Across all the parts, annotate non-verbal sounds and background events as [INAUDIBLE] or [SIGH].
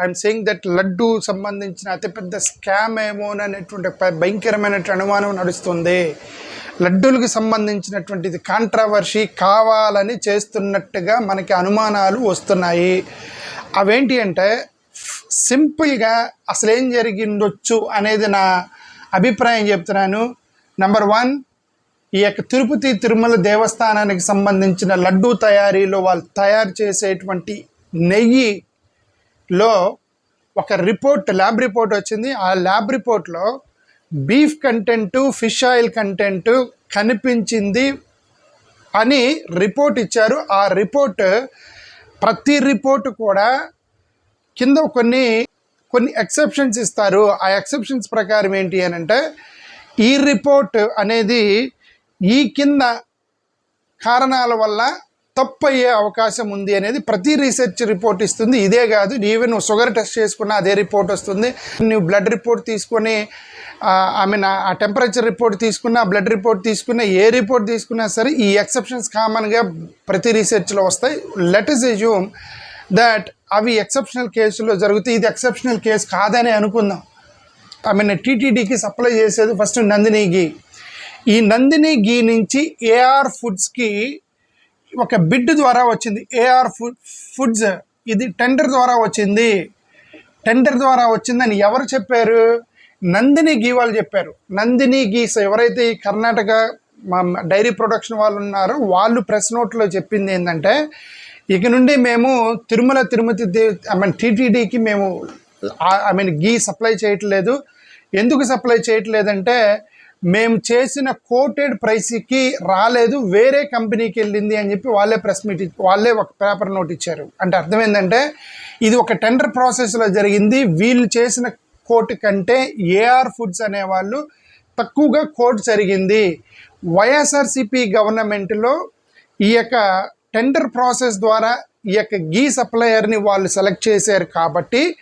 I'm saying that laddu సంబంధించిన అతిపెద్ద scam ఏమో అనేటువంటి భయంకరమైనటువంటి అనుమానం నడుస్తుంది. లడ్డూలకు సంబంధించినటువంటిది కాంట్రవర్షీ కావాలని చేస్తున్నట్టుగా మనకి అనుమానాలు వస్తున్నాయి. అవేంటి అంటే సింపుల్గా అసలు ఏం జరిగిండొచ్చు అనేది నా అభిప్రాయం చెప్తున్నాను. నెంబర్ వన్ ఈ యొక్క తిరుపతి తిరుమల దేవస్థానానికి సంబంధించిన లడ్డూ తయారీలో వాళ్ళు తయారు చేసేటువంటి నెయ్యి లో ఒక రిపోర్ట్ ల్యాబ్ రిపోర్ట్ వచ్చింది. ఆ ల్యాబ్ రిపోర్ట్లో beef content fish oil content కనిపించింది అని రిపోర్ట్ ఇచ్చారు. ఆ రిపోర్ట్ ప్రతి రిపోర్ట్ కూడా కింద కొన్ని కొన్ని ఎక్సెప్షన్స్ ఇస్తారు. ఆ ఎక్సెప్షన్స్ ప్రకారం ఏంటి అని అంటే ఈ రిపోర్ట్ అనేది ఈ కింద కారణాల వల్ల తప్పు అయ్యే అవకాశం ఉంది అనేది ప్రతి రీసెర్చ్ రిపోర్ట్ ఇస్తుంది. ఇదే కాదు ఈవెన్ నువ్వు షుగర్ టెస్ట్ చేసుకున్నా అదే రిపోర్ట్ వస్తుంది. నువ్వు బ్లడ్ రిపోర్ట్ తీసుకొని ఐ మీన్ ఆ టెంపరేచర్ రిపోర్ట్ తీసుకున్నా బ్లడ్ రిపోర్ట్ తీసుకున్నా ఏ రిపోర్ట్ తీసుకున్నా సరే ఈ ఎక్సెప్షన్స్ కామన్గా ప్రతి రీసెర్చ్లో వస్తాయి. లెట్ ఇస్ ఎజ్యూమ్ దట్ అవి ఎక్సెప్షనల్ కేసులో జరుగుతాయి. ఇది ఎక్సెప్షనల్ కేసు కాదని అనుకుందాం. ఐ మీన్ టీటీడీకి సప్లై చేసేది ఫస్ట్ నందిని గీ. ఈ నందిని గీ నుంచి ఏఆర్ ఫుడ్స్కి ఒక బిడ్ ద్వారా వచ్చింది. ఏఆర్ ఫుడ్ ఫుడ్స్ ఇది టెండర్ ద్వారా వచ్చింది. టెండర్ ద్వారా వచ్చిందని ఎవరు చెప్పారు? నందిని గీ వాళ్ళు చెప్పారు. నందిని గీస్ ఎవరైతే ఈ కర్ణాటక మా డైరీ ప్రొడక్షన్ వాళ్ళు ఉన్నారో వాళ్ళు ప్రెస్ నోట్లో చెప్పింది ఏంటంటే ఇక నుండి మేము తిరుమల తిరుమతి దేవ్ ఐ మీన్ టీటీడీకి మేము ఐ మీన్ గీ సప్లై చేయట్లేదు. ఎందుకు సప్లై చేయట్లేదంటే మేము చేసిన కోటెడ్ ప్రైస్కి రాలేదు వేరే కంపెనీకి వెళ్ళింది అని చెప్పి వాళ్ళే ప్రెస్ మీట్ ఇచ్చి- వాళ్ళే ఒక పేపర్ నోట్ ఇచ్చారు. అంటే అర్థం ఏంటంటే ఇది ఒక టెండర్ ప్రాసెస్లో జరిగింది. వీళ్ళు చేసిన కోర్టు కంటే ఏఆర్ ఫుడ్స్ అనేవాళ్ళు తక్కువగా కోట్ జరిగింది. వైఎస్ఆర్సిపి గవర్నమెంట్లో ఈ యొక్క టెండర్ ప్రాసెస్ ద్వారా ఈ యొక్క గీ సప్లయర్ని వాళ్ళు సెలెక్ట్ చేశారు కాబట్టి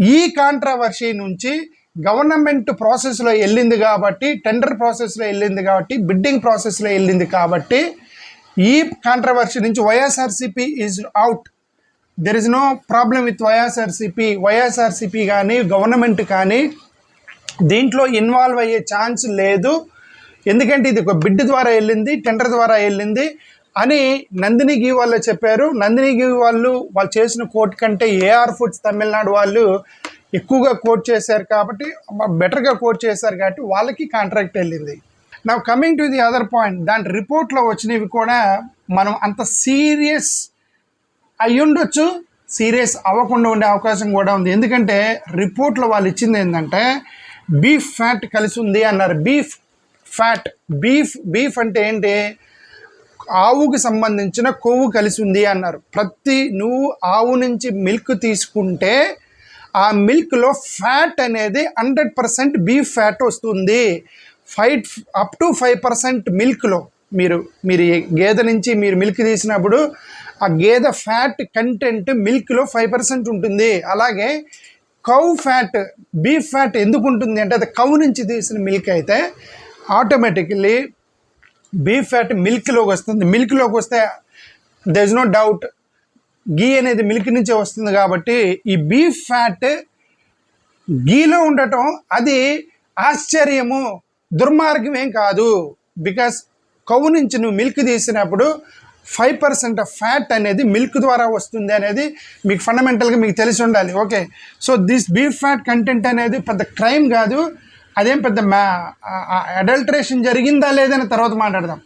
ఈ కాంట్రవర్సీ నుంచి గవర్నమెంట్ ప్రాసెస్లో వెళ్ళింది కాబట్టి టెండర్ ప్రాసెస్లో వెళ్ళింది కాబట్టి బిడ్డింగ్ ప్రాసెస్లో వెళ్ళింది కాబట్టి ఈ కాంట్రవర్సీ నుంచి YSRCP is out there is no problem with YSRCP YSRCP కానీ గవర్నమెంట్ కానీ దీంట్లో ఇన్వాల్వ్ అయ్యే ఛాన్స్ లేదు. ఎందుకంటే ఇది ఒక బిడ్ ద్వారా వెళ్ళింది టెండర్ ద్వారా వెళ్ళింది అని నందిని గీ వాళ్ళు చెప్పారు. నందిని గీ వాళ్ళు వాళ్ళు చేసిన కోర్టు కంటే ఏఆర్ ఫుడ్స్ తమిళనాడు వాళ్ళు ఎక్కువగా కోట్ చేశారు కాబట్టి బెటర్గా కోట్ చేశారు కాబట్టి వాళ్ళకి కాంట్రాక్ట్ వెళ్ళింది. నా coming to the other point దాని రిపోర్ట్లో వచ్చినవి కూడా మనం అంత సీరియస్ అయి ఉండొచ్చు సీరియస్ అవ్వకుండా ఉండే అవకాశం కూడా ఉంది. ఎందుకంటే రిపోర్ట్లో వాళ్ళు ఇచ్చింది ఏంటంటే బీఫ్ ఫ్యాట్ కలిసి ఉంది అన్నారు. బీఫ్ ఫ్యాట్ బీఫ్ బీఫ్ అంటే ఏంటి? ఆవుకి సంబంధించిన కొవ్వు కలిసి ఉంది అన్నారు. ప్రతి నువ్వు ఆవు నుంచి మిల్క్ తీసుకుంటే ఆ మిల్క్లో ఫ్యాట్ అనేది హండ్రెడ్ పర్సెంట్ బీఫ్ ఫ్యాట్ వస్తుంది. Five up to five percent మిల్క్లో మీరు మీరు గేదె నుంచి మీరు మిల్క్ తీసినప్పుడు ఆ గేదె ఫ్యాట్ కంటెంట్ మిల్క్లో ఫైవ్ పర్సెంట్ ఉంటుంది. అలాగే కౌ ఫ్యాట్ బీఫ్ ఫ్యాట్ ఎందుకు ఉంటుంది అంటే అది కౌ నుంచి తీసిన మిల్క్ అయితే ఆటోమేటిక్లీ బీఫ్ ఫ్యాట్ మిల్క్లోకి వస్తుంది. మిల్క్లోకి వస్తే there is no doubt ghee అనేది మిల్క్ నుంచే వస్తుంది కాబట్టి ఈ బీఫ్ ఫ్యాట్ గీలో ఉండటం అది ఆశ్చర్యము దుర్మార్గం ఏం కాదు. బికాస్ కవు నుంచి నువ్వు మిల్క్ తీసినప్పుడు ఫైవ్ పర్సెంట్ ఆఫ్ ఫ్యాట్ అనేది మిల్క్ ద్వారా వస్తుంది అనేది మీకు ఫండమెంటల్గా మీకు తెలిసి ఉండాలి. Okay so this beef fat content అనేది పెద్ద క్రైమ్ కాదు. అదేం పెద్ద మ్యా అడల్ట్రేషన్ జరిగిందా లేదని తర్వాత మాట్లాడదాం.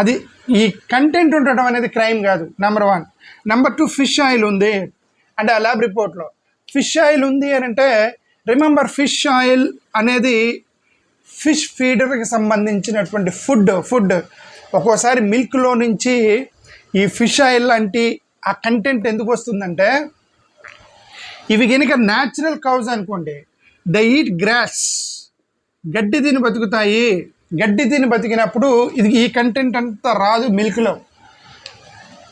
అది ఈ కంటెంట్ ఉండటం అనేది క్రైమ్ కాదు number one number two fish oil ఉంది. అంటే ఆ ల్యాబ్ రిపోర్ట్లో ఫిష్ ఆయిల్ ఉంది అని అంటే రిమెంబర్ ఫిష్ ఆయిల్ అనేది ఫిష్ ఫీడర్కి సంబంధించినటువంటి ఫుడ్ ఫుడ్ ఒక్కోసారి మిల్క్లో నుంచి ఈ ఫిష్ ఆయిల్ లాంటి ఆ కంటెంట్ ఎందుకు వస్తుందంటే ఇవి కనుక న్యాచురల్ కౌజ్ అనుకోండి ద ఈట్ గ్రాస్ గడ్డి తిని బతుకుతాయి. గడ్డి తిని బతికినప్పుడు ఇది ఈ కంటెంట్ అంతా రాదు మిల్క్లో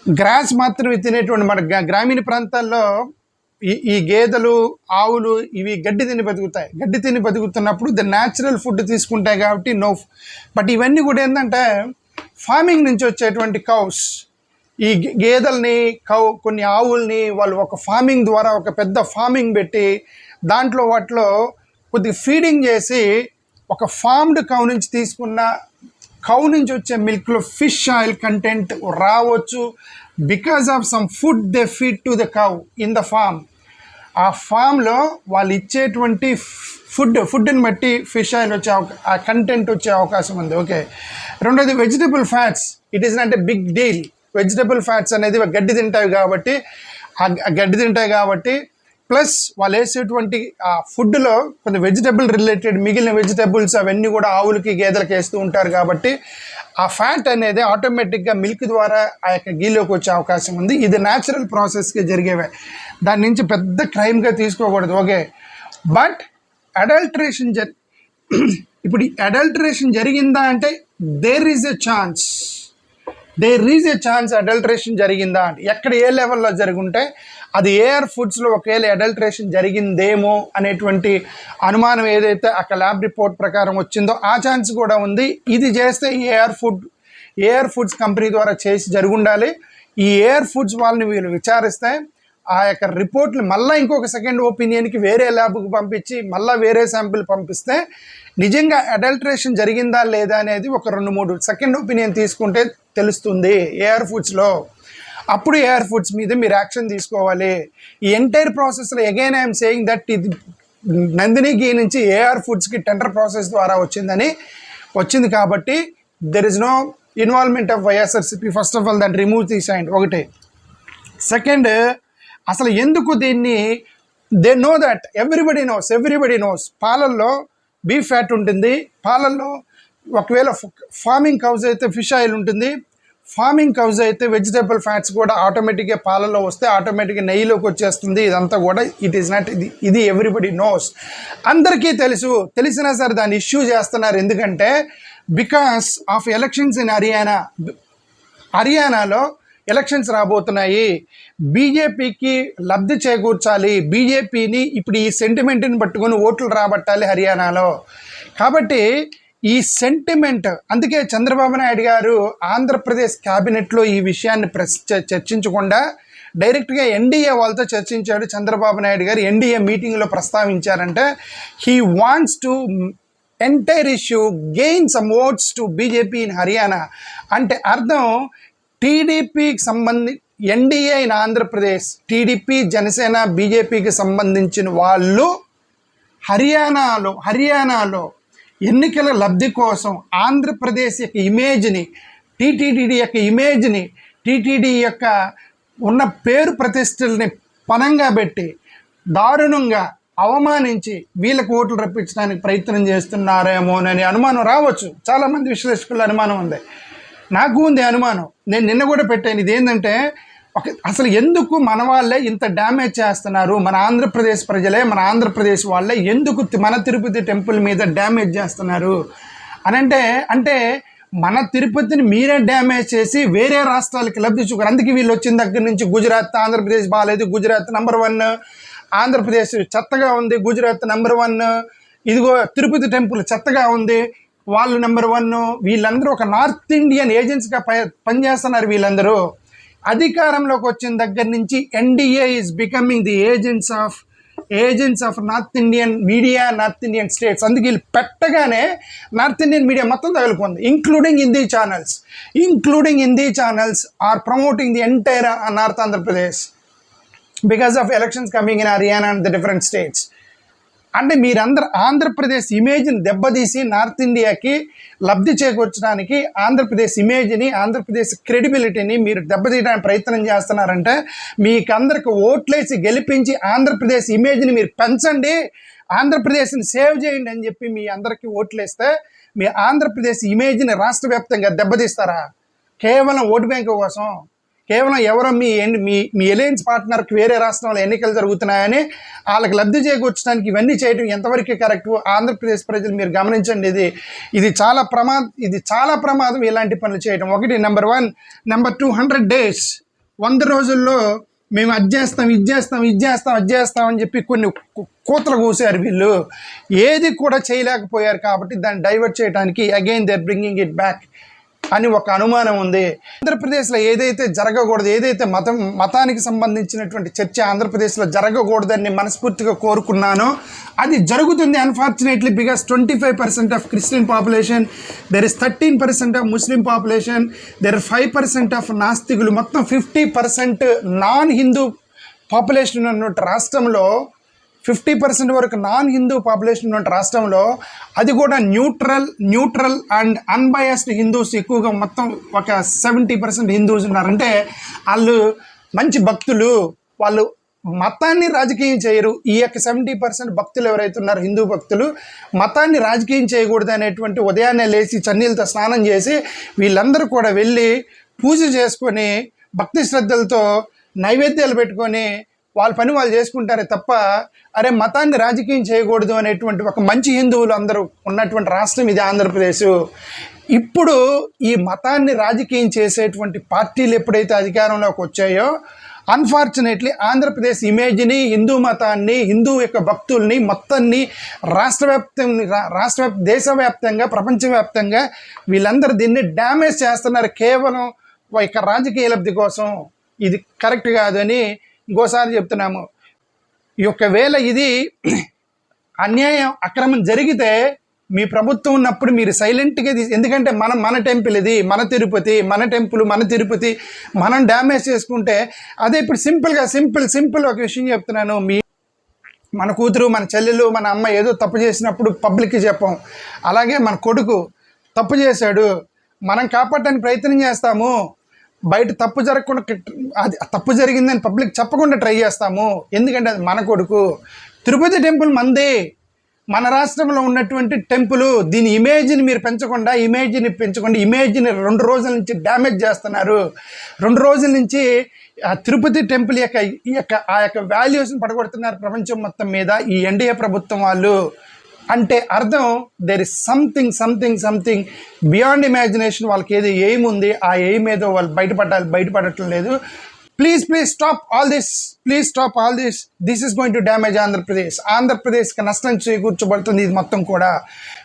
గ్రాస్ మాత్రమే తినేటువంటి మన గ్రా- గ్రామీణ ప్రాంతాల్లో ఈ ఈ గేదెలు ఆవులు ఇవి గడ్డి తిని బతుకుతాయి. గడ్డి తిని బతుకుతున్నప్పుడు ద న్యాచురల్ ఫుడ్ తీసుకుంటాయి కాబట్టి నో బట్ ఇవన్నీ కూడా ఏంటంటే ఫార్మింగ్ నుంచి వచ్చేటువంటి కౌస్. ఈ గే- గేదెల్ని కౌ కొన్ని ఆవుల్ని వాళ్ళు ఒక ఫార్మింగ్ ద్వారా ఒక పెద్ద ఫార్మింగ్ పెట్టి దాంట్లో వాటిలో కొద్దిగా ఫీడింగ్ చేసి ఒక ఫార్మ్డ్ కౌ నుంచి తీసుకున్న కౌ నుంచి వచ్చే మిల్క్లో ఫిష్ ఆయిల్ కంటెంట్ రావచ్చు. Because of some food they feed to the cow in the farm. ఆ ఫామ్లో వాళ్ళు ఇచ్చేటువంటి ఫుడ్ ఫుడ్ని బట్టి ఫిష్ ఆయిల్ వచ్చే అవకా- ఆ కంటెంట్ వచ్చే అవకాశం ఉంది. ఓకే. రెండోది vegetable fats. It is not a big deal. Vegetable fats అనేది గడ్డి తింటాయి కాబట్టి ఆ గడ్డి తింటాయి కాబట్టి ప్లస్ వాళ్ళు వేసేటువంటి ఆ ఫుడ్లో కొన్ని వెజిటబుల్ రిలేటెడ్ మిగిలిన వెజిటబుల్స్ అవన్నీ కూడా ఆవులకి గేదెలకి వేస్తూ ఉంటారు కాబట్టి ఆ ఫ్యాట్ అనేది ఆటోమేటిక్గా మిల్క్ ద్వారా ఆ యొక్క గీలోకి వచ్చే అవకాశం ఉంది. ఇది న్యాచురల్ ప్రాసెస్కి జరిగేవే. దాని నుంచి పెద్ద క్రైమ్గా తీసుకోకూడదు. ఓకే. బట్ అడల్టరేషన్ జరి [CLEARS THROAT] ఇప్పుడు అడల్టరేషన్ జరిగిందా అంటే there is a chance there is a chance adulteration జరిగిందా అంటే ఎక్కడ ఏ లెవెల్లో జరుగుంటే అది ఏఆర్ ఫుడ్స్లో ఒకవేళ అడల్ట్రేషన్ జరిగిందేమో అనేటువంటి అనుమానం ఏదైతే అక్కడ ల్యాబ్ రిపోర్ట్ ప్రకారం వచ్చిందో ఆ ఛాన్స్ కూడా ఉంది. ఇది చేస్తే AR food AR foods company ద్వారా చేసి జరుగుండాలి. ఈ ఏఆర్ ఫుడ్స్ వాళ్ళని వీళ్ళు విచారిస్తే ఆ యొక్క రిపోర్ట్లు మళ్ళీ ఇంకొక సెకండ్ ఒపీనియన్కి వేరే ల్యాబ్కి పంపించి మళ్ళీ వేరే శాంపిల్ పంపిస్తే నిజంగా అడల్ట్రేషన్ జరిగిందా లేదా అనేది ఒక రెండు మూడు సెకండ్ ఒపీనియన్ తీసుకుంటే తెలుస్తుంది ఏఆర్ ఫుడ్స్లో అప్పుడు ఏఆర్ ఫుడ్స్ మీద మీరు యాక్షన్ తీసుకోవాలి. ఈ ఎంటైర్ ప్రాసెస్లో అగైన్ ఐఎమ్ సేయింగ్ దట్ ఇది నందిని గీ నుంచి ఏఆర్ ఫుడ్స్కి టెండర్ ప్రాసెస్ ద్వారా వచ్చిందని వచ్చింది కాబట్టి there is no involvement of YSRCP first of all దాన్ని రిమూవ్ తీసేయండి ఒకటి. సెకండ్ అసలు ఎందుకు దీన్ని they know that everybody knows everybody knows పాలల్లో బీఫ్ ఫ్యాట్ ఉంటుంది. పాలల్లో ఒకవేళ ఫార్మింగ్ కౌజ్ అయితే ఫిష్ ఆయిల్ ఉంటుంది. ఫార్మింగ్ కౌజ్ అయితే వెజిటబుల్ ఫ్యాట్స్ కూడా ఆటోమేటిక్గా పాలలో వస్తే ఆటోమేటిక్గా నెయ్యిలోకి వచ్చేస్తుంది. ఇదంతా కూడా ఇట్ ఈస్ నాట్ ఇది ఇది ఎవ్రీబడి నోస్ అందరికీ తెలుసు. తెలిసినా సరే దాన్ని ఇష్యూ చేస్తున్నారు. ఎందుకంటే because of elections in Haryana హర్యానాలో ఎలక్షన్స్ రాబోతున్నాయి. బీజేపీకి లబ్ధి చేకూర్చాలి. బీజేపీని ఇప్పుడు ఈ సెంటిమెంట్ని పట్టుకొని ఓట్లు రాబట్టాలి హర్యానాలో. కాబట్టి ఈ సెంటిమెంట్ అందుకే చంద్రబాబు నాయుడు గారు ఆంధ్రప్రదేశ్ క్యాబినెట్లో ఈ విషయాన్ని చర్చించకుండా డైరెక్ట్గా ఎన్డీఏ వాళ్ళతో చర్చించాడు చంద్రబాబు నాయుడు గారు. ఎన్డీఏ మీటింగ్లో ప్రస్తావించారంటే. He wants to entire issue gain some votes to BJP in Haryana అంటే అర్థం టీడీపీకి సంబంధి NDA in Andhra Pradesh TDP Janasena బీజేపీకి సంబంధించిన వాళ్ళు హర్యానాలో హర్యానాలో ఎన్నికల లబ్ధి కోసం ఆంధ్రప్రదేశ్ యొక్క ఇమేజ్ని టీటీడీ యొక్క ఇమేజ్ని టీటీడీ యొక్క ఉన్న పేరు ప్రతిష్టల్ని పనంగా పెట్టి దారుణంగా అవమానించి వీళ్ళకు ఓట్లు రప్పించడానికి ప్రయత్నం చేస్తున్నారేమోనని అనుమానం రావచ్చు. చాలామంది విశ్లేషకుల అనుమానం ఉంది. నాకు ఉంది అనుమానం. నేను నిన్న కూడా పెట్టాను. ఇది ఏంటంటే అసలు ఎందుకు మన వాళ్ళే ఇంత డ్యామేజ్ చేస్తున్నారు? మన ఆంధ్రప్రదేశ్ ప్రజలే మన ఆంధ్రప్రదేశ్ వాళ్ళే ఎందుకు తి- మన తిరుపతి టెంపుల్ మీద డ్యామేజ్ చేస్తున్నారు? అని అంటే అంటే మన తిరుపతిని మీరే డ్యామేజ్ చేసి వేరే రాష్ట్రాలకి లబ్ధి చూపారు. అందుకే వీళ్ళు వచ్చిన దగ్గర నుంచి గుజరాత్ ఆంధ్రప్రదేశ్ బాగాలేదు గుజరాత్ నెంబర్ వన్ ఆంధ్రప్రదేశ్ చెత్తగా ఉంది గుజరాత్ నెంబర్ వన్ ఇదిగో తిరుపతి టెంపుల్ చెత్తగా ఉంది వాళ్ళు నెంబర్ వన్ వీళ్ళందరూ ఒక నార్త్ ఇండియన్ ఏజెన్సీగా ప పనిచేస్తున్నారు వీళ్ళందరూ. అధికారంలోకి వచ్చిన దగ్గర నుంచి NDA is becoming the agents of agents of north Indian media north Indian states అందుకే వీళ్ళు పెట్టగానే నార్త్ ఇండియన్ మీడియా మొత్తం తగులుకుంది including Hindi channels including Hindi channels are promoting the entire north Andhra Pradesh because of elections coming in Haryana and the different states అంటే మీరందరూ ఆంధ్రప్రదేశ్ ఇమేజ్ని దెబ్బతీసి north ఇండియాకి లబ్ధి చేకూర్చడానికి ఆంధ్రప్రదేశ్ ఇమేజ్ని ఆంధ్రప్రదేశ్ క్రెడిబిలిటీని మీరు దెబ్బతీయడానికి ప్రయత్నం చేస్తున్నారంటే మీకు అందరికి ఓట్లేసి గెలిపించి ఆంధ్రప్రదేశ్ ఇమేజ్ని మీరు పెంచండి ఆంధ్రప్రదేశ్ని సేవ్ చేయండి అని చెప్పి మీ అందరికీ ఓట్లేస్తే మీ ఆంధ్రప్రదేశ్ ఇమేజ్ని రాష్ట్ర వ్యాప్తంగా దెబ్బతీస్తారా? కేవలం ఓటు బ్యాంకు కోసం కేవలం ఎవరో మీ మీ మీ ఎలయన్స్ పార్ట్నర్కి వేరే రాష్ట్రంలో ఎన్నికలు జరుగుతున్నాయని వాళ్ళకి లబ్ధి చేకూర్చడానికి ఇవన్నీ చేయడం ఎంతవరకు కరెక్ట్ ఆంధ్రప్రదేశ్ ప్రజలు మీరు గమనించండి. ఇది ఇది చాలా ప్రమాదం ఇది చాలా ప్రమాదం ఇలాంటి పనులు చేయడం ఒకటి number one number two hundred days వంద రోజుల్లో మేము అది చేస్తాం ఇది చేస్తాం ఇది చేస్తాం అది చేస్తాం అని చెప్పి కొన్ని కూతలు కూసారు వీళ్ళు. ఏది కూడా చేయలేకపోయారు కాబట్టి దాన్ని డైవర్ట్ చేయడానికి again they bringing it back అని ఒక అనుమానం ఉంది. ఆంధ్రప్రదేశ్లో ఏదైతే జరగకూడదు ఏదైతే మతం మతానికి సంబంధించినటువంటి చర్చ ఆంధ్రప్రదేశ్లో జరగకూడదని మనస్ఫూర్తిగా కోరుకున్నానో అది జరుగుతుంది unfortunately because twenty five percent of Christian population there is thirteen percent of Muslim population there five percent of నాస్తికులు మొత్తం fifty percent non Hindu population ఉన్నటువంటి రాష్ట్రంలో ఫిఫ్టీ పర్సెంట్ వరకు నాన్ హిందూ పాపులేషన్ ఉన్న రాష్ట్రంలో అది కూడా neutral neutral and unbiased Hindus ఎక్కువగా మొత్తం ఒక సెవెంటీ పర్సెంట్ హిందూస్ ఉన్నారంటే వాళ్ళు మంచి భక్తులు. వాళ్ళు మతాన్ని రాజకీయం చేయరు. ఈ యొక్క సెవెంటీ పర్సెంట్ భక్తులు ఎవరైతే ఉన్నారో హిందూ భక్తులు మతాన్ని రాజకీయం చేయకూడదు అనేటువంటి ఉదయాన్నే లేచి చన్నీళ్ళతో స్నానం చేసి వీళ్ళందరూ కూడా వెళ్ళి పూజ చేసుకొని భక్తి శ్రద్ధలతో నైవేద్యాలు పెట్టుకొని వాళ్ళ పని వాళ్ళు చేసుకుంటారే తప్ప అరే మతాన్ని రాజకీయం చేయకూడదు అనేటువంటి ఒక మంచి హిందువులు అందరూ ఉన్నటువంటి రాష్ట్రం ఇది ఆంధ్రప్రదేశ్. ఇప్పుడు ఈ మతాన్ని రాజకీయం చేసేటువంటి పార్టీలు ఎప్పుడైతే అధికారంలోకి వచ్చాయో అన్ఫార్చునేట్లీ ఆంధ్రప్రదేశ్ ఇమేజ్ని హిందూ మతాన్ని హిందూ యొక్క భక్తుల్ని మొత్తాన్ని రాష్ట్రవ్యాప్తం రాష్ట్ర దేశవ్యాప్తంగా ప్రపంచవ్యాప్తంగా వీళ్ళందరూ దీన్ని డ్యామేజ్ చేస్తున్నారు. కేవలం ఇక రాజకీయ లబ్ధి కోసం ఇది కరెక్ట్ కాదని ఇంకోసారి చెప్తున్నాము. ఈ ఒకవేళ ఇది అన్యాయం అక్రమం జరిగితే మీ ప్రభుత్వం ఉన్నప్పుడు మీరు సైలెంట్గా తీసి ఎందుకంటే మన మన టెంపుల్ ఇది మన తిరుపతి మన టెంపుల్ మన తిరుపతి మనం డ్యామేజ్ చేసుకుంటే అదే ఇప్పుడు సింపుల్గా సింపుల్ సింపుల్ ఒక విషయం చెప్తున్నాను. మీ మన కూతురు మన చెల్లెలు మన అమ్మ ఏదో తప్పు చేసినప్పుడు పబ్లిక్కి చెప్పం. అలాగే మన కొడుకు తప్పు చేశాడు. మనం కాపాడటానికి ప్రయత్నం చేస్తాము. బయట తప్పు జరగకుండా అది తప్పు జరిగిందని పబ్లిక్ చెప్పకుండా ట్రై చేస్తాము. ఎందుకంటే అది మన కొడుకు. తిరుపతి టెంపుల్ మందే. మన రాష్ట్రంలో ఉన్నటువంటి టెంపుల్ దీని ఇమేజ్ని మీరు పెంచకుండా ఇమేజ్ని పెంచకుండా ఇమేజ్ని రెండు రోజుల నుంచి డ్యామేజ్ చేస్తున్నారు. రెండు రోజుల నుంచి ఆ తిరుపతి టెంపుల్ యొక్క ఈ యొక్క ఆ యొక్క వాల్యూస్ని పడగొడుతున్నారు ప్రపంచం మొత్తం మీద. ఈ ఎన్డీఏ ప్రభుత్వం వాళ్ళు. అంటే అర్థం there is something something something beyond imagination వాళ్ళకి ఏది ఎయిమ్ ఉంది ఆ ఎయిమ్ ఏదో వాళ్ళు బయటపడాలి బయటపడటం లేదు. Please please stop all this please stop all this this is going to damage Andhra Pradesh ఆంధ్రప్రదేశ్కి నష్టం చేకూర్చబడుతుంది ఇది మొత్తం కూడా.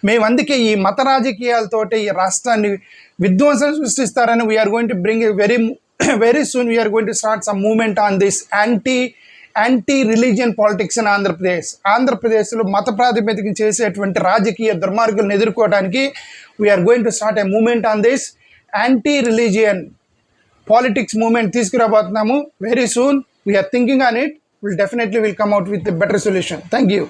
మేము అందుకే ఈ మత రాజకీయాలతోటి ఈ రాష్ట్రాన్ని విధ్వంసం సృష్టిస్తారని we are going to bring very very soon we are going to start some movement on this anti anti religion politics in Andhra Pradesh ఆంధ్రప్రదేశ్లో మత ప్రాతిపదికం చేసేటువంటి రాజకీయ దుర్మార్గులను ఎదుర్కోవడానికి we are going to start a movement on this anti religion politics movement తీసుకురాబోతున్నాము. Very soon we are thinking on it will definitely will come out with better solution thank you